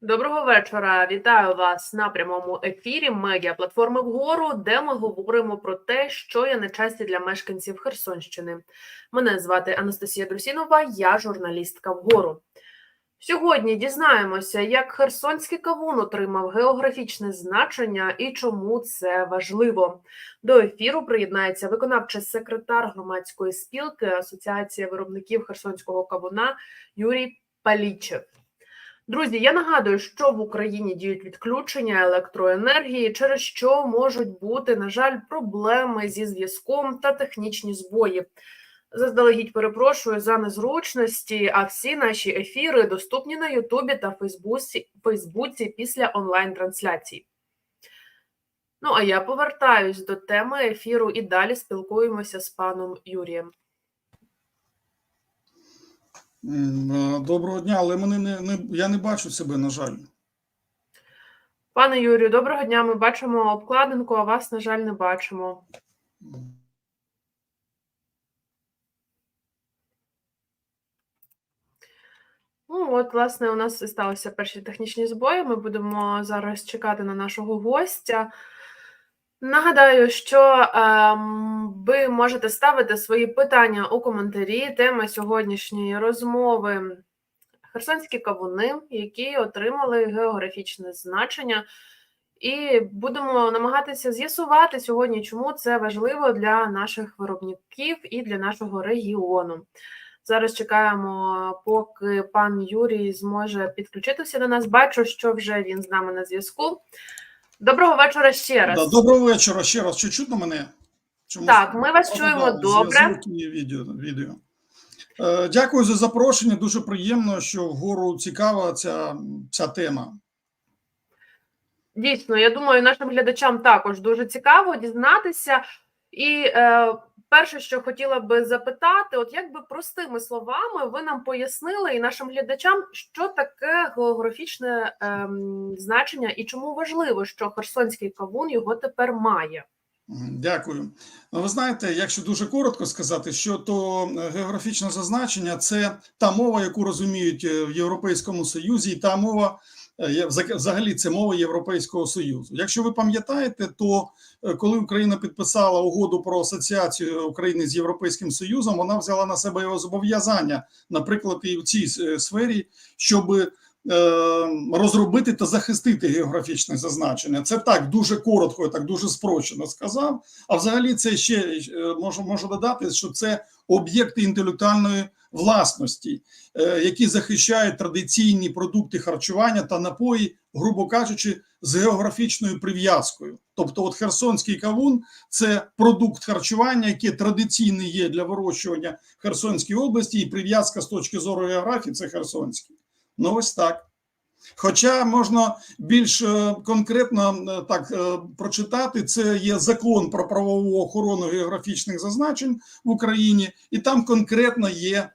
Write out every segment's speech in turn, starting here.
Доброго вечора. Вітаю вас на прямому ефірі медіа платформи вгору, де ми говоримо про те, що є на часі для мешканців Херсонщини. Мене звати Анастасія Друсінова, я журналістка вгору. Сьогодні дізнаємося, як Херсонський кавун отримав географічне значення і чому це важливо. До ефіру приєднається виконавчий секретар громадської спілки Асоціація виробників Херсонського кавуна Юрій Палічев. Друзі, я нагадую, що в Україні діють відключення електроенергії, через що можуть бути, на жаль, проблеми зі зв'язком та технічні збої. Заздалегідь перепрошую за незручності, а всі наші ефіри доступні на Ютубі та Фейсбуці, Фейсбуці після онлайн-трансляцій. Ну, а я повертаюсь до теми ефіру і далі спілкуємося з паном Юрієм. Доброго дня, але мене не, не я не бачу себе, на жаль. Пане Юрію, доброго дня. Ми бачимо обкладинку, а вас, на жаль, не бачимо. Ну, от, власне, у нас і сталися перші технічні збої. Ми будемо зараз чекати на нашого гостя. Нагадаю, що ем, ви можете ставити свої питання у коментарі. Тема сьогоднішньої розмови херсонські кавуни, які отримали географічне значення. І будемо намагатися з'ясувати сьогодні, чому це важливо для наших виробників і для нашого регіону. Зараз чекаємо, поки пан Юрій зможе підключитися до нас. Бачу, що вже він з нами на зв'язку. Доброго вечора ще раз. Да, доброго вечора ще раз. Чи чутно мене? Чому Так, ми вас чуємо добре. відео. відео. Е, дякую за запрошення. Дуже приємно, що вгору цікава ця, ця тема. Дійсно, я думаю, нашим глядачам також дуже цікаво дізнатися. І е, перше, що хотіла би запитати, от як би простими словами ви нам пояснили і нашим глядачам, що таке географічне ем, значення і чому важливо, що Херсонський кавун його тепер має. Дякую. Ну, ви знаєте, якщо дуже коротко сказати, що то е, географічне зазначення це та мова, яку розуміють е, в Європейському Союзі, і та мова взагалі це мова Європейського Союзу. Якщо ви пам'ятаєте, то е, коли Україна підписала угоду про асоціацію України з Європейським Союзом, вона взяла на себе його зобов'язання, наприклад, і в цій е, сфері, щоб розробити та захистити географічне зазначення. Це так дуже коротко, я так дуже спрощено сказав. А взагалі, це ще е, можу, можу додати, що це об'єкти інтелектуальної власності, е, які захищають традиційні продукти харчування та напої, грубо кажучи, з географічною прив'язкою. Тобто, от Херсонський кавун це продукт харчування, який традиційний є для вирощування в Херсонській області, і прив'язка з точки зору географії це Херсонський. Ну, ось так. Хоча можна більш е, конкретно е, так е, прочитати, це є закон про правову охорону географічних зазначень в Україні, і там конкретно є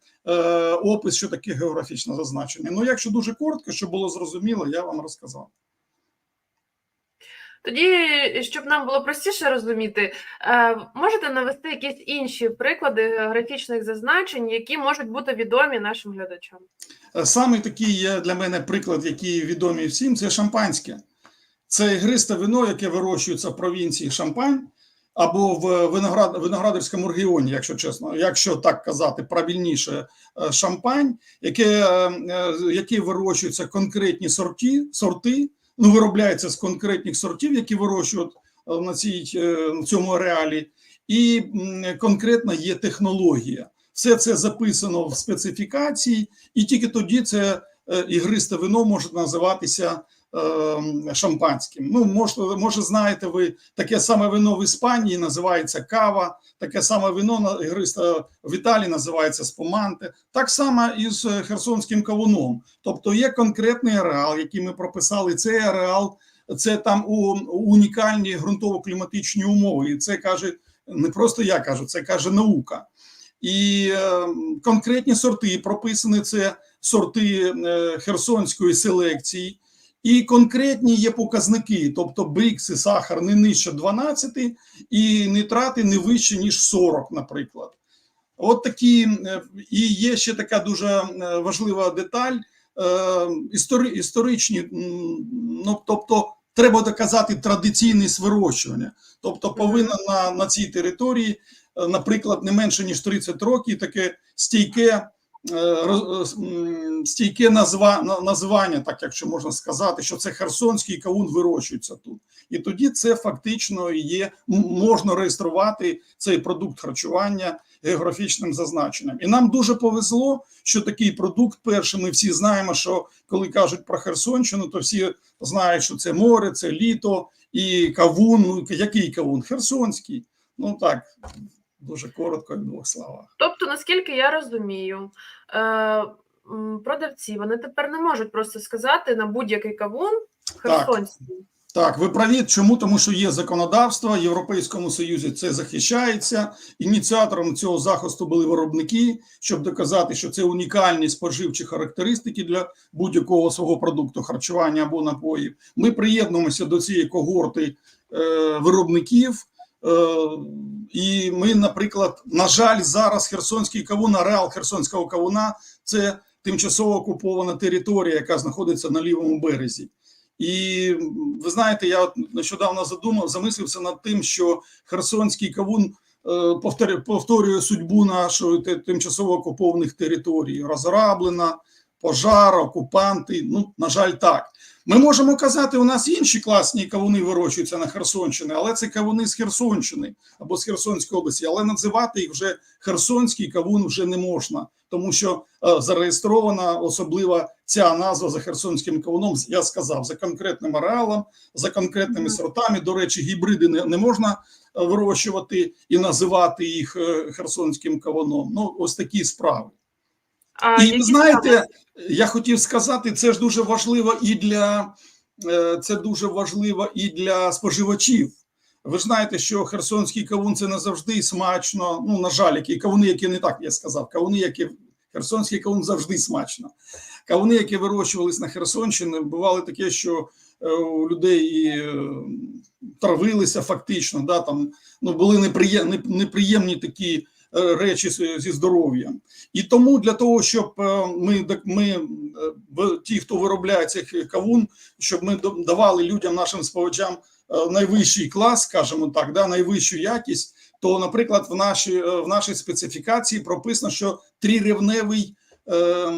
опис, що таке географічне зазначення. Ну, якщо дуже коротко, щоб було зрозуміло, я вам розказав. Тоді, щоб нам було простіше розуміти, е, можете навести якісь інші приклади географічних зазначень, які можуть бути відомі нашим глядачам. Е, Саме такий є для мене приклад, який відомий всім, це шампанське. Це ігристе вино, яке вирощується в провінції Шампань або в виноград, виноградарському регіоні, якщо чесно, якщо так казати, правильніше е, шампань, яке, які вирощуються конкретні сорти, сорти, ну виробляється з конкретних сортів, які вирощують е, на цій, е, на цьому ареалі, і конкретна є технологія. Все це записано в специфікації, і тільки тоді це е, ігристе вино може називатися шампанським. Ну, може, може, знаєте, ви таке саме вино в Іспанії називається кава, таке саме вино на- в Італії називається спуманте. Так само і з е, херсонським кавуном. Тобто є конкретний ареал, який ми прописали. Цей ареал це там у, унікальні ґрунтово-кліматичні умови. І це каже не просто я кажу, це каже наука. І е, конкретні сорти прописані це сорти е, херсонської селекції, і конкретні є показники, тобто брікси, сахар не нижче 12 і нитрати не вище, ніж 40, наприклад. От такі, е, і є ще така дуже е, важлива деталь. істори, історичні, ну тобто треба доказати традиційність вирощування. Тобто повинна на, на цій території, е, наприклад, не менше ніж 30 років таке стійке. Е, Стійке назва, на- названня, так якщо можна сказати, що це херсонський кавун вирощується тут, і тоді це фактично є можна реєструвати цей продукт харчування географічним зазначенням. І нам дуже повезло, що такий продукт перший. Ми всі знаємо, що коли кажуть про Херсонщину, то всі знають, що це море, це літо і кавун. Ну який кавун? Херсонський. Ну так дуже коротко, в двох словах. Тобто, наскільки я розумію, е, продавці вони тепер не можуть просто сказати на будь-який кавун херсонський. Так, ви праві. Чому? Тому що є законодавство в Європейському Союзі. Це захищається. Ініціатором цього захисту були виробники, щоб доказати, що це унікальні споживчі характеристики для будь-якого свого продукту харчування або напоїв. Ми приєднуємося до цієї когорти е, виробників. Е, і ми, наприклад, на жаль, зараз Херсонський кавун, ареал Херсонського кавуна це тимчасово окупована територія, яка знаходиться на лівому березі. І ви знаєте, я нещодавно задумав, замислився над тим, що Херсонський кавун е, повторює, судьбу нашої тимчасово окупованих територій. Розраблена, пожар, окупанти. Ну, на жаль, так. Ми можемо казати, у нас інші класні кавуни вирощуються на Херсонщині, але це кавуни з Херсонщини або з Херсонської області. Але називати їх вже Херсонський кавун вже не можна, тому що е, зареєстрована особлива ця назва за Херсонським кавуном. Я сказав за конкретним ареалом, за конкретними сортами. До речі, гібриди не, не можна е, вирощувати і називати їх е, Херсонським кавуном. Ну, ось такі справи. А І знаєте, саме? я хотів сказати, це ж дуже важливо і для е, це дуже важливо і для споживачів. Ви ж знаєте, що херсонський кавун це не завжди смачно. Ну, на жаль, які кавуни, які не так я сказав, кавуни, які херсонський кавун завжди смачно. Кавуни, які вирощувались на Херсонщині, бували таке, що е, у людей і е, травилися фактично. Да, там, ну, були неприємні, неприємні такі речі зі здоров'ям. І тому для того, щоб е, ми, ми е, ті, хто виробляє цих кавун, щоб ми давали людям, нашим споживачам е, найвищий клас, скажімо так, да, найвищу якість, то, наприклад, в нашій, е, в нашій специфікації прописано, що трирівневий е,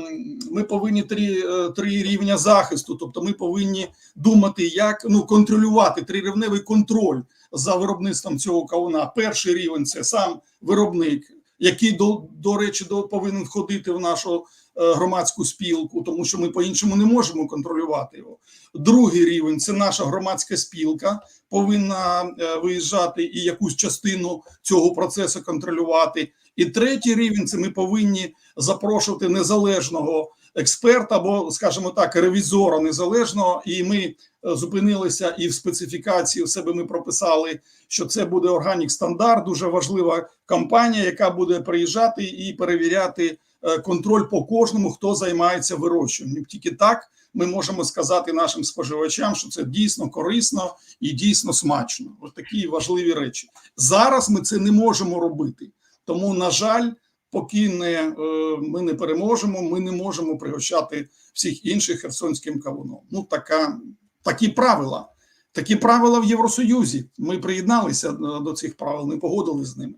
ми повинні три, е, три рівня захисту, тобто ми повинні думати, як ну, контролювати трирівневий контроль за виробництвом цього кавуна. Перший рівень це сам виробник, який до, до речі до повинен входити в нашу е, громадську спілку, тому що ми по-іншому не можемо контролювати його. Другий рівень це наша громадська спілка, повинна е, виїжджати і якусь частину цього процесу контролювати. І третій рівень це ми повинні запрошувати незалежного експерта або, скажімо так, ревізора незалежного. І ми е, зупинилися і в специфікації в себе ми прописали, що це буде органік стандарт, дуже важлива компанія, яка буде приїжджати і перевіряти е, контроль по кожному, хто займається вирощуванням. Тільки так ми можемо сказати нашим споживачам, що це дійсно корисно і дійсно смачно. Ось такі важливі речі. Зараз ми це не можемо робити. Тому, на жаль, поки не, е, ми не переможемо, ми не можемо пригощати всіх інших херсонським кавуном. Ну, така, такі правила. Такі правила в Євросоюзі. Ми приєдналися е, до цих правил, ми погодились з ними.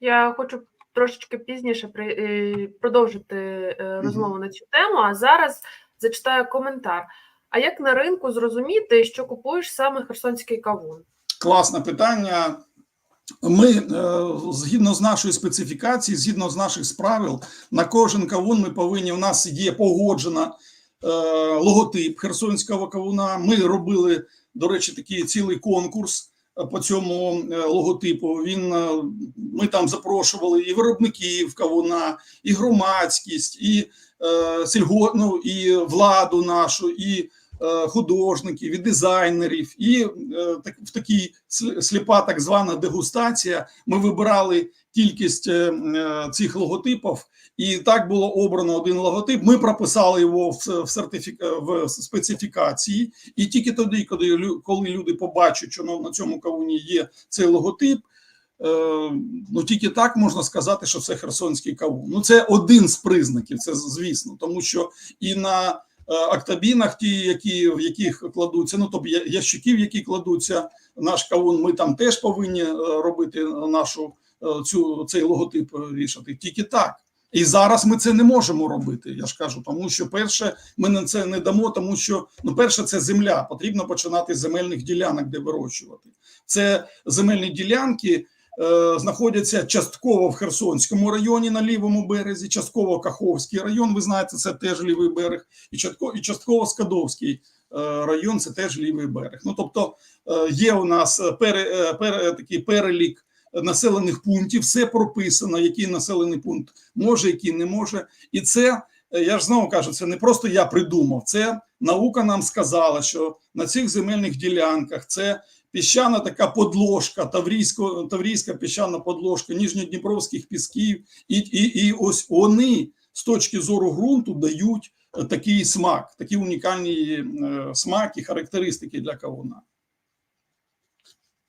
Я хочу трошечки пізніше е, продовжити розмову на цю тему, а зараз зачитаю коментар. А як на ринку зрозуміти, що купуєш саме херсонський кавун? Класне питання. Ми е, згідно з нашої специфікації, згідно з наших правил, на кожен кавун ми повинні. У нас є погоджена е, логотип херсонського кавуна. Ми робили, до речі, такий цілий конкурс е, по цьому логотипу. Він ми там запрошували і виробників кавуна, і громадськість, і е, сільго, ну, і владу нашу, і художників, і дизайнерів, і е, в такій сліпа так звана дегустація. Ми вибирали кількість е, е, цих логотипів, і так було обрано один логотип. Ми прописали його в, сертифік... в специфікації, і тільки тоді, коли, коли люди побачать, що на, цьому кавуні є цей логотип. е, ну тільки так можна сказати, що це херсонський кавун. Ну це один з признаків, це звісно, тому що і на е, актобінах, ті, які в яких кладуться, ну тобто ящиків, які кладуться, наш кавун, ми там теж повинні е, робити нашу е, цю цей логотип е, вішати. Тільки так. І зараз ми це не можемо робити. Я ж кажу, тому що перше, ми на це не дамо, тому що ну, перше, це земля. Потрібно починати з земельних ділянок, де вирощувати. Це земельні ділянки е, знаходяться частково в Херсонському районі на лівому березі, частково Каховський район. Ви знаєте, це теж лівий берег, і частково, і частково Скадовський е, район, це теж лівий берег. Ну тобто е, є у нас е, пере, е, пере, такий перелік населених пунктів, все прописано, який населений пункт може, який не може. І це е, я ж знову кажу, це не просто я придумав. Це наука нам сказала, що на цих земельних ділянках це піщана така подложка, таврійсько, таврійська піщана подложка, ніжньодніпровських пісків, і, і, і ось вони з точки зору ґрунту дають е, такий смак, такі унікальні е, смаки, характеристики для кавуна.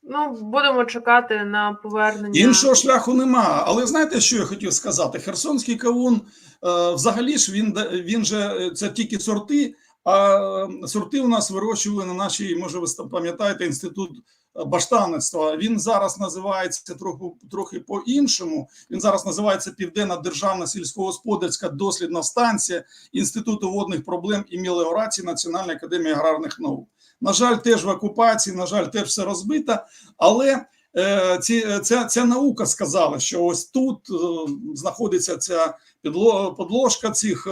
Ну, будемо чекати на повернення. Іншого шляху нема. Але знаєте, що я хотів сказати? Херсонський кавун, е, взагалі ж він він же це тільки сорти. А сорти у нас вирощували на нашій, може, ви пам'ятаєте, інститут е, баштанництва. Він зараз називається трохи трохи по-іншому. Він зараз називається Південна державна сільськогосподарська дослідна станція Інституту водних проблем і меліорації Національної академії аграрних наук. На жаль, теж в окупації, на жаль, теж все розбито, але е, ці, ця, ця наука сказала, що ось тут е, знаходиться ця підло, подложка цих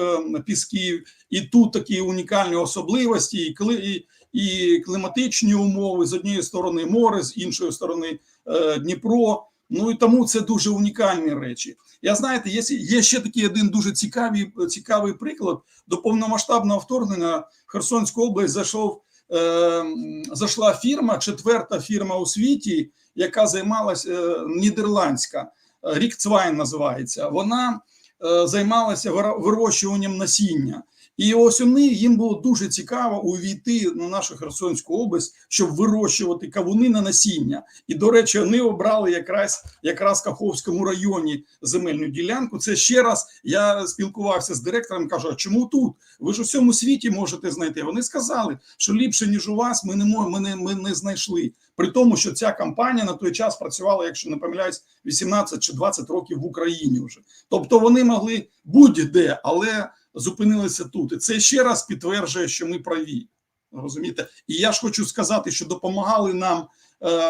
пісків, і тут такі унікальні особливості, і, і, і кліматичні умови з однієї сторони море, з іншої сторони е, Дніпро. Ну і тому це дуже унікальні речі. Я знаєте, є, є ще такий один дуже цікавий, цікавий приклад. До повномасштабного вторгнення в Херсонську область зайшов е, зайшла фірма, четверта фірма у світі, яка займалася е, нідерландська, Рікцвайн називається. Вона е, займалася вирощуванням насіння. І ось вони їм було дуже цікаво увійти на нашу Херсонську область, щоб вирощувати кавуни на насіння. І, до речі, вони обрали якраз якраз Каховському районі земельну ділянку. Це ще раз я спілкувався з директором. кажу: а чому тут? Ви ж у всьому світі можете знайти. Вони сказали, що ліпше ніж у вас, ми не ми не, ми не знайшли. При тому, що ця компанія на той час працювала, якщо не помиляюсь, 18 чи 20 років в Україні вже. Тобто вони могли будь-де, але зупинилися тут. І це ще раз підтверджує, що ми праві. Розумієте? І я ж хочу сказати, що допомагали нам е,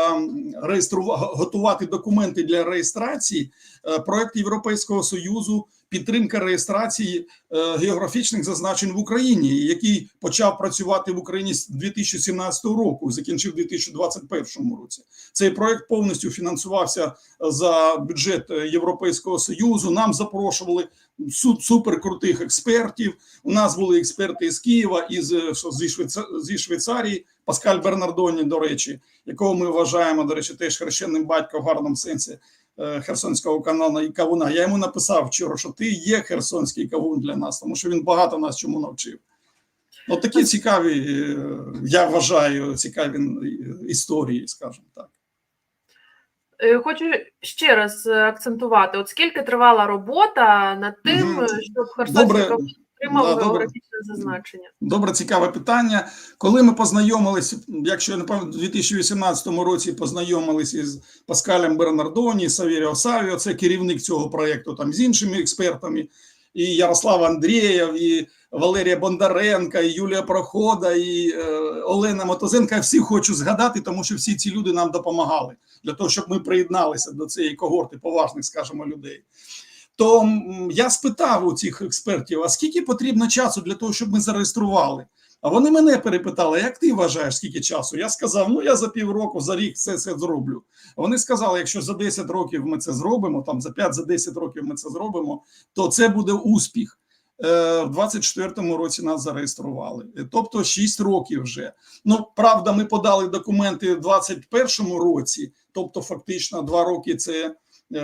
реєструвати готувати документи для реєстрації. Е, проект Європейського союзу підтримка реєстрації е, географічних зазначень в Україні, який почав працювати в Україні з 2017 року, закінчив у 2021 році. Цей проект повністю фінансувався за бюджет Європейського союзу. Нам запрошували су- суперкрутих експертів. У нас були експерти з Києва із е, зі, зі Швейцарії, Паскаль Бернардоні, до речі, якого ми вважаємо, до речі, теж хрещенним батьком в гарному сенсі е, херсонського каналу і кавуна. Я йому написав вчора, що ти є херсонський кавун для нас, тому що він багато нас чому навчив. От такі цікаві, е, я вважаю, цікаві е, історії, скажімо так. Е, Хочу ще раз е, акцентувати: от скільки тривала робота над тим, е, щоб Херсонський Добре. Отримав Да, географічне зазначення. Добре, цікаве питання. Коли ми познайомилися, якщо я не пам'ятаю, у 2018 році познайомилися із Паскалем Бернардоні, Савіріо Савіо, це керівник цього проєкту, там з іншими експертами, і Ярослав Андрієв, і Валерія Бондаренка, і Юлія Прохода, і е, Олена Мотозенка. Я всіх хочу згадати, тому що всі ці люди нам допомагали для того, щоб ми приєдналися до цієї когорти поважних, скажімо, людей. То я спитав у цих експертів: а скільки потрібно часу для того, щоб ми зареєстрували? А вони мене перепитали, як ти вважаєш, скільки часу? Я сказав: ну я за півроку, за рік все це зроблю. А Вони сказали, якщо за 10 років ми це зробимо, там за 5 за 10 років ми це зробимо, то це буде успіх. Е, В 24-му році нас зареєстрували, Е, тобто 6 років вже. Ну правда, ми подали документи в 21-му році, тобто фактично 2 роки це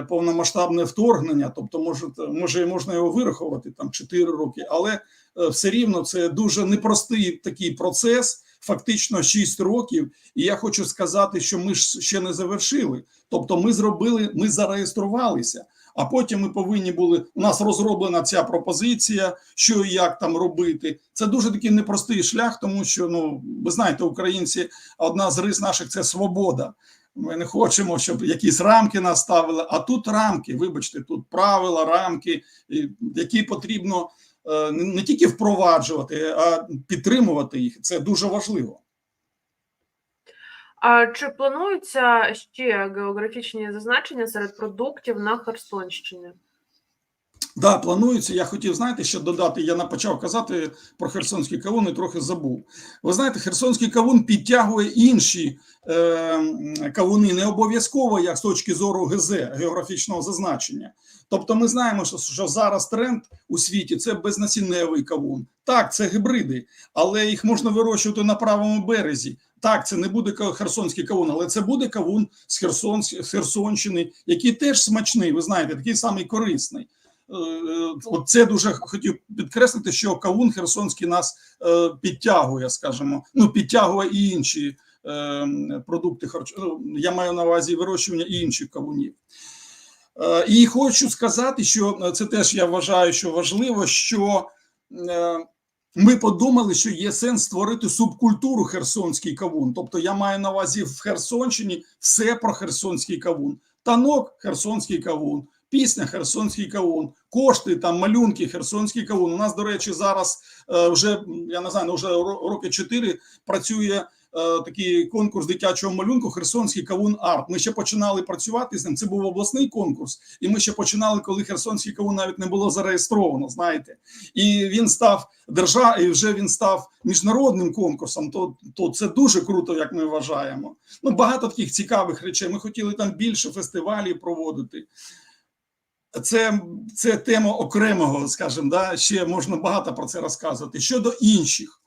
повномасштабне вторгнення. Тобто, може, може можна його вирахувати там 4 роки, але е, все рівно це дуже непростий такий процес, фактично 6 років. І я хочу сказати, що ми ж ще не завершили. Тобто, ми зробили, ми зареєструвалися. А потім ми повинні були. У нас розроблена ця пропозиція, що і як там робити. Це дуже такий непростий шлях, тому що ну ви знаєте, українці одна з рис наших це свобода. Ми не хочемо, щоб якісь рамки наставили. А тут рамки, вибачте, тут правила, рамки, які потрібно е, не не тільки впроваджувати, а підтримувати їх. Це дуже важливо. А чи плануються ще географічні зазначення серед продуктів на Херсонщині? Да, планується. Я хотів, знаєте, ще додати. Я не почав казати про херсонський кавун і трохи забув. Ви знаєте, херсонський кавун підтягує інші е, кавуни, не обов'язково як з точки зору ГЗ, географічного зазначення. Тобто, ми знаємо, що, що зараз тренд у світі це безнасінневий кавун. Так, це гібриди, але їх можна вирощувати на правому березі. Так, це не буде херсонський кавун, але це буде кавун з, Херсон, з Херсонщини, який теж смачний, ви знаєте, такий самий корисний. Е, е, От це дуже хотів підкреслити, що кавун херсонський нас е, підтягує, скажімо, ну підтягує і інші продукти харч... ну, Я маю на увазі вирощування і інших кавунів. І хочу сказати, що це теж я вважаю, що важливо, що ми подумали, що є сенс створити субкультуру херсонський кавун. Тобто я маю на увазі в Херсонщині все про херсонський кавун. Танок херсонський кавун, пісня Херсонський кавун, кошти там малюнки Херсонський кавун. У нас, до речі, зараз е, вже я не знаю, ну, вже роки чотири працює. е, Такий конкурс дитячого малюнку Херсонський кавун арт. Ми ще починали працювати з ним. Це був обласний конкурс, і ми ще починали, коли Херсонський кавун навіть не було зареєстровано. Знаєте, і він став держав, і вже він став міжнародним конкурсом. То, то це дуже круто, як ми вважаємо. Ну багато таких цікавих речей. Ми хотіли там більше фестивалів проводити. Це, це тема окремого, скажімо, да, ще можна багато про це розказувати. Щодо інших,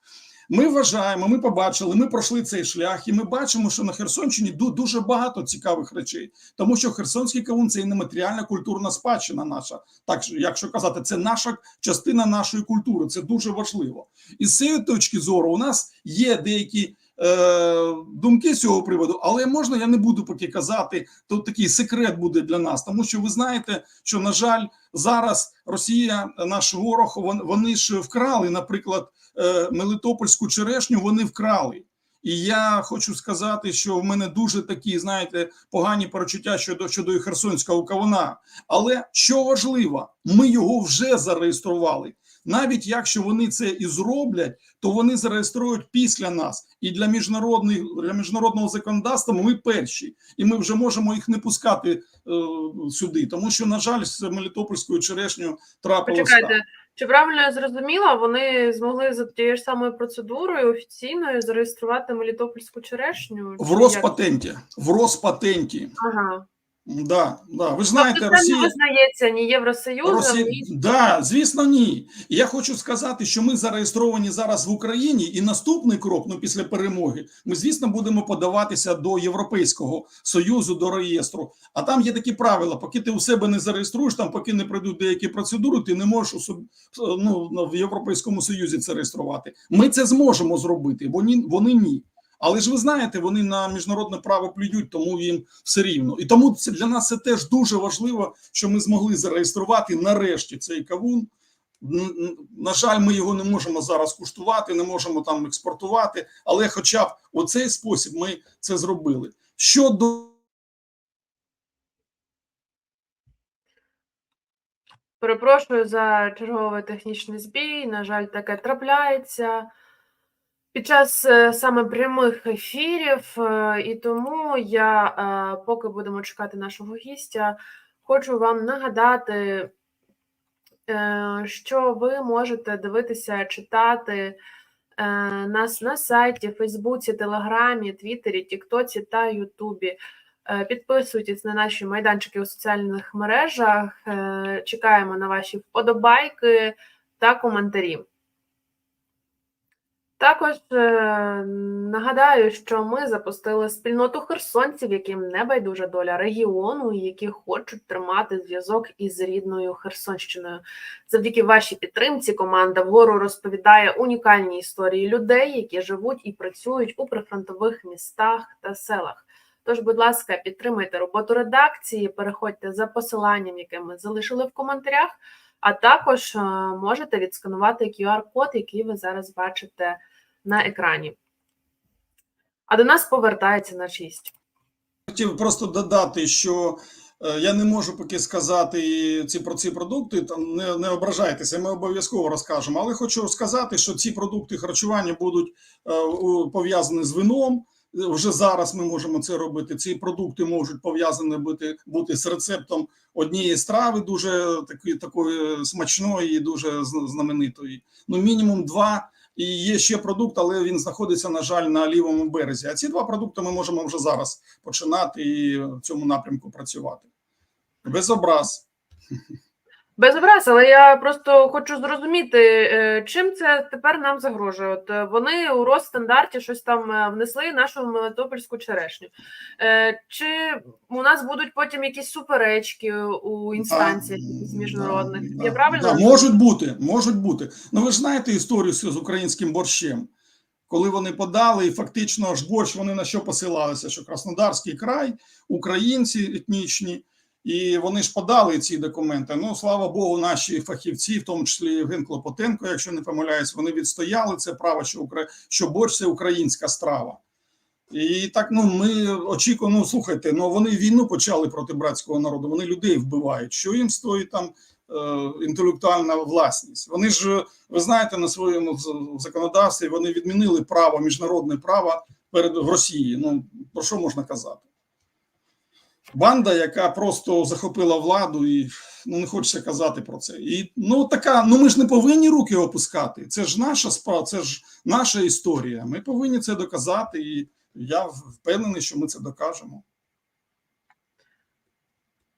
ми вважаємо, ми побачили, ми пройшли цей шлях, і ми бачимо, що на Херсонщині дуже багато цікавих речей, тому що Херсонський кавун це і нематеріальна культурна спадщина наша. Так що, якщо казати, це наша частина нашої культури, це дуже важливо. І з цієї точки зору у нас є деякі думки з цього приводу, але можна, я не буду поки казати, то такий секрет буде для нас, тому що ви знаєте, що на жаль, зараз Росія, наш ворог, вон- вони ж вкрали, наприклад, е, Мелитопольську черешню. Вони вкрали. І я хочу сказати, що в мене дуже такі, знаєте, погані перечуття щодо щодо херсонського кавуна. Але що важливо, ми його вже зареєстрували. Навіть якщо вони це і зроблять, то вони зареєструють після нас. І для міжнародних для міжнародного законодавства ми перші, і ми вже можемо їх не пускати е, сюди, тому що на жаль, з Мелітопольською черешнею трапилося. Почекайте, чи правильно я зрозуміла, вони змогли за тією ж самою процедурою офіційною зареєструвати Мелітопольську черешню? в? Роспатенті. В Роспатенті. Ага. Да, да. Ви ж знаєте, тобто Росія. не визнається ні Євросоюзом, Росія... ні Да, звісно, ні. І я хочу сказати, що ми зареєстровані зараз в Україні, і наступний крок, ну після перемоги, ми звісно будемо подаватися до Європейського союзу, до реєстру. А там є такі правила: поки ти у себе не зареєструєш, там поки не пройдуть деякі процедури, ти не можеш у соб... ну, в Європейському Союзі це реєструвати. Ми це зможемо зробити, бо ні, вони ні. Але ж ви знаєте, вони на міжнародне право плюють, тому їм все рівно. І тому це для нас це теж дуже важливо, що ми змогли зареєструвати нарешті цей кавун. На жаль, ми його не можемо зараз куштувати, не можемо там експортувати, але хоча б у цей спосіб ми це зробили. Щодо Перепрошую за черговий технічний збій. На жаль, таке трапляється під час е, саме прямих ефірів, е, і тому я, е, поки будемо чекати нашого гістя, хочу вам нагадати, що ви можете дивитися, читати нас на сайті, Фейсбуці, Телеграмі, Твіттері, Тіктоці та Ютубі. Підписуйтесь на наші майданчики у соціальних мережах. Чекаємо на ваші вподобайки та коментарі. Також е, нагадаю, що ми запустили спільноту херсонців, яким не байдужа доля регіону, які хочуть тримати зв'язок із рідною Херсонщиною. Завдяки вашій підтримці команда вгору розповідає унікальні історії людей, які живуть і працюють у прифронтових містах та селах. Тож, будь ласка, підтримайте роботу редакції, переходьте за посиланням, яке ми залишили в коментарях, а також е, можете відсканувати QR-код, який ви зараз бачите на екрані. А до нас повертається наш гість. Хотів просто додати, що е, я не можу поки сказати ці про ці продукти. Там не, не ображайтеся, ми обов'язково розкажемо. Але хочу сказати, що ці продукти харчування будуть е, пов'язані з вином. Вже зараз ми можемо це робити. Ці продукти можуть пов'язані бути, бути з рецептом однієї страви, дуже таки, такої смачної і дуже знаменитої. Ну, мінімум два. І є ще продукт, але він знаходиться, на жаль, на лівому березі. А ці два продукти ми можемо вже зараз починати і в цьому напрямку працювати. Без образ. Без образ, але я просто хочу зрозуміти, е, чим це тепер нам загрожує. От е, вони у Росстандарті щось там е, внесли нашу мелитопольську черешню. Чи у нас будуть потім якісь суперечки у інстанціях міжнародних? Да, Я правильно да, можуть бути, можуть бути. Ну ви ж знаєте історію з українським борщем, коли вони подали, і фактично ж борщ вони на що посилалися? Що Краснодарський край, українці етнічні, і вони ж подали ці документи. Ну слава Богу, наші фахівці, в тому числі Євген Клопотенко, якщо не помиляюсь, вони відстояли це право, що Укра... що борщ це українська страва. І так, ну ми очікуємо, ну слухайте, ну вони війну почали проти братського народу, вони людей вбивають. Що їм стоїть там е, інтелектуальна власність? Вони ж, ви знаєте, на своєму законодавстві вони відмінили право, міжнародне право перед в Росії. Ну про що можна казати? Банда, яка просто захопила владу, і ну не хочеться казати про це. І ну така, ну ми ж не повинні руки опускати. Це ж наша справа, це ж наша історія. Ми повинні це доказати, і я впевнений, що ми це докажемо.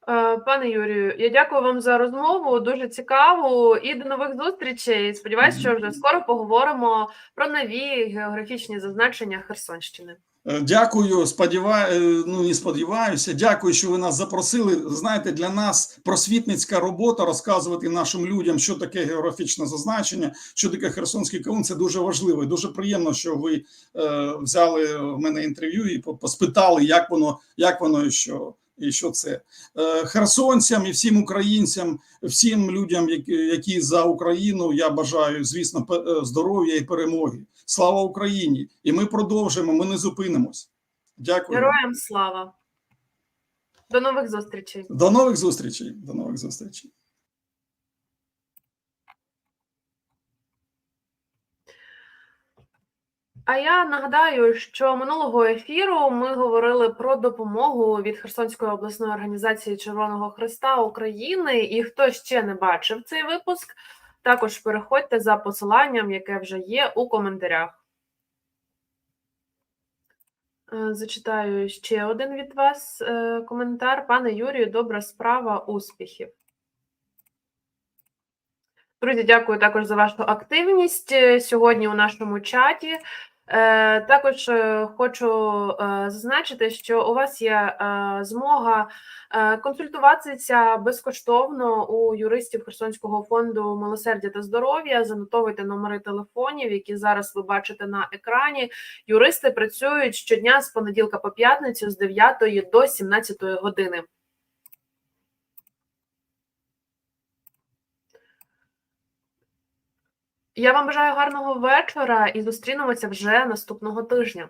Е, Пане Юрію, я дякую вам за розмову. Дуже цікаво. І до нових зустрічей. Сподіваюсь, що вже скоро поговоримо про нові географічні зазначення Херсонщини. Е, Дякую, сподіваю, ну не сподіваюся. Дякую, що ви нас запросили. Знаєте, для нас просвітницька робота розказувати нашим людям, що таке географічне зазначення, що таке Херсонський каун. Це дуже важливо. І дуже приємно, що ви е, взяли в мене інтерв'ю і по- поспитали, як воно, як воно і що. І що це Е, херсонцям і всім українцям, всім людям, які, за Україну, я бажаю, звісно, е, здоров'я і перемоги. Слава Україні! І ми продовжимо. Ми не зупинимось. Дякую. Героям слава. До нових зустрічей. До нових зустрічей. До нових зустрічей. А я нагадаю, що минулого ефіру ми говорили про допомогу від Херсонської обласної організації Червоного Христа України. І хто ще не бачив цей випуск, також переходьте за посиланням, яке вже є у коментарях. Е, Зачитаю ще один від вас е, коментар. Пане Юрію, добра справа, успіхів. Друзі, дякую також за вашу активність е, сьогодні у нашому чаті. Е, Також е, хочу е, зазначити, що у вас є змога консультуватися безкоштовно у юристів Херсонського фонду милосердя та здоров'я. Занотовуйте номери телефонів, які зараз ви бачите на екрані. Юристи працюють щодня з понеділка по п'ятницю з 9 до 17 години. Я вам бажаю гарного вечора і зустрінемося вже наступного тижня.